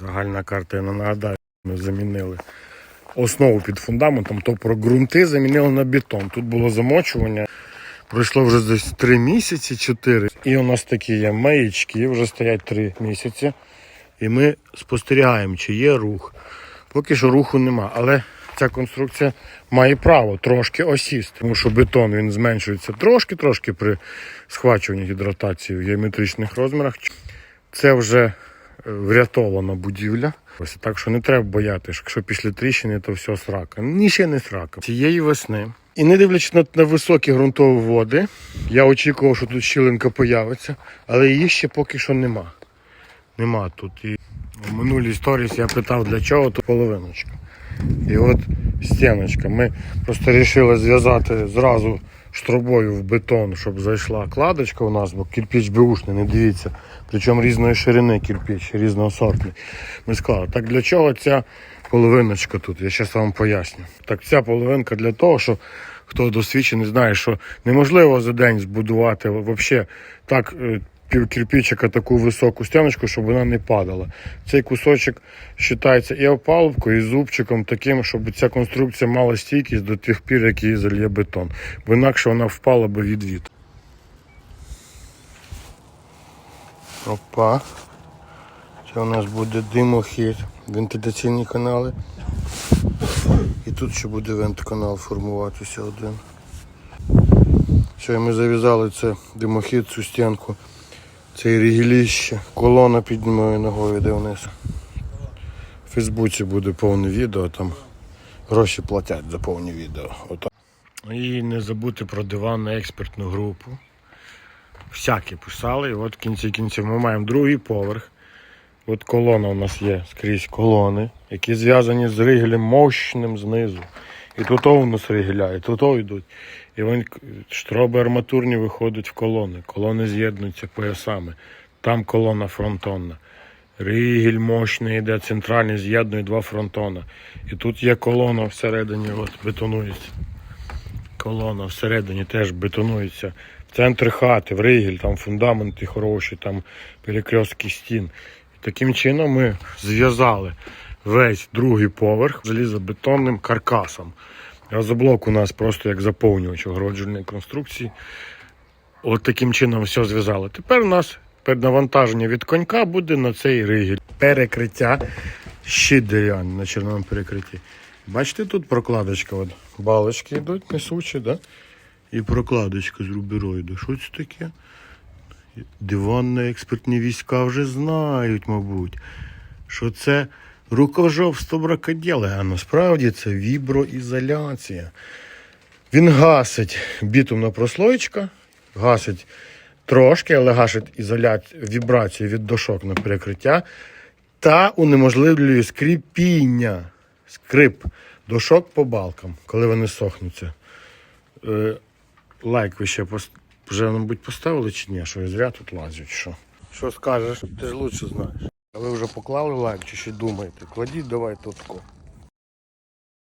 Загальна картина нагадаю, ми замінили основу під фундаментом, то про ґрунти замінили на бетон. Тут було замочування. Пройшло вже десь 3 місяці, 4. І у нас такі є маячки, вже стоять 3 місяці. І ми спостерігаємо, чи є рух. Поки що руху нема. Але ця конструкція має право трошки осісти, тому що бетон він зменшується трошки-трошки при схвачуванні гідратації в геометричних розмірах. Це вже врятована будівля. Ось так що не треба боятися, що якщо після тріщини, то все срака. Ні, ще не срака. Цієї весни. І не дивлячись на, на високі ґрунтові води, я очікував, що тут щілинка появиться, але її ще поки що нема. Нема тут. І в минулій сторіс я питав, для чого тут половиночка. І от стіночка. Ми просто вирішили зв'язати зразу штробою в бетон, щоб зайшла кладочка у нас, бо кирпіч беушний, не дивіться. Причому різної ширини кирпіч, різного сортний. Ми склали. так для чого ця половиночка тут? Я зараз вам поясню. Так ця половинка для того, що хто досвідчений, знає, що неможливо за день збудувати взагалі так кирпичика таку високу стіночку, щоб вона не падала. Цей кусочок вважається і опалубкою, і зубчиком таким, щоб ця конструкція мала стійкість до тих пір, як її зальє бетон. Бо інакше вона впала би від вітру. Опа. Це у нас буде димохід, вентиляційні канали. І тут ще буде вент-канал формуватися один. Що ми зав'язали це димохід, цю стінку. Це рігіліще. Колона під моєю ногою йде вниз. В Фейсбуці буде повне відео, там гроші платять за повні відео. Отак. І не забути про диванну експертну групу. Всякі писали. І от в кінці кінців ми маємо другий поверх. От колона у нас є скрізь колони, які зв'язані з ригелем мощним знизу. І тут у нас ригеля, і тут йдуть. І вони штроби арматурні виходять в колони. Колони з'єднуються поясами. Там колона фронтонна. Ригель мощний йде, центральний з'єднує два фронтона. І тут є колона всередині, от бетонується. Колона всередині теж бетонується. В центр хати, в ригель, там фундаменти хороші, там перекрестки стін. Таким чином ми зв'язали весь другий поверх залізобетонним каркасом. Газоблок у нас просто як заповнювач огороджувальної конструкції. От таким чином все зв'язали. Тепер у нас перенавантаження від конька буде на цей ригель. Перекриття щит дерев'яний на чорному перекритті. Бачите, тут прокладочка, от балочки йдуть несучі, да? і прокладочка з рубероїду. Що це таке? Диванно-експертні війська вже знають, мабуть, що це рукожопство бракоділа, а насправді це віброізоляція. Він гасить бітумна прослоєчка, гасить трошки, але гасить ізоляцію, вібрацію від дошок на перекриття та унеможливлює скріпіння, скрип дошок по балкам, коли вони сохнуться. Е, лайк ви ще пос- вже, мабуть, поставили чи ні? Що я зря тут лазю, чи що? Що скажеш? Ти ж лучше знаєш. А ви вже поклали лайк чи ще думаєте? Кладіть давай тут.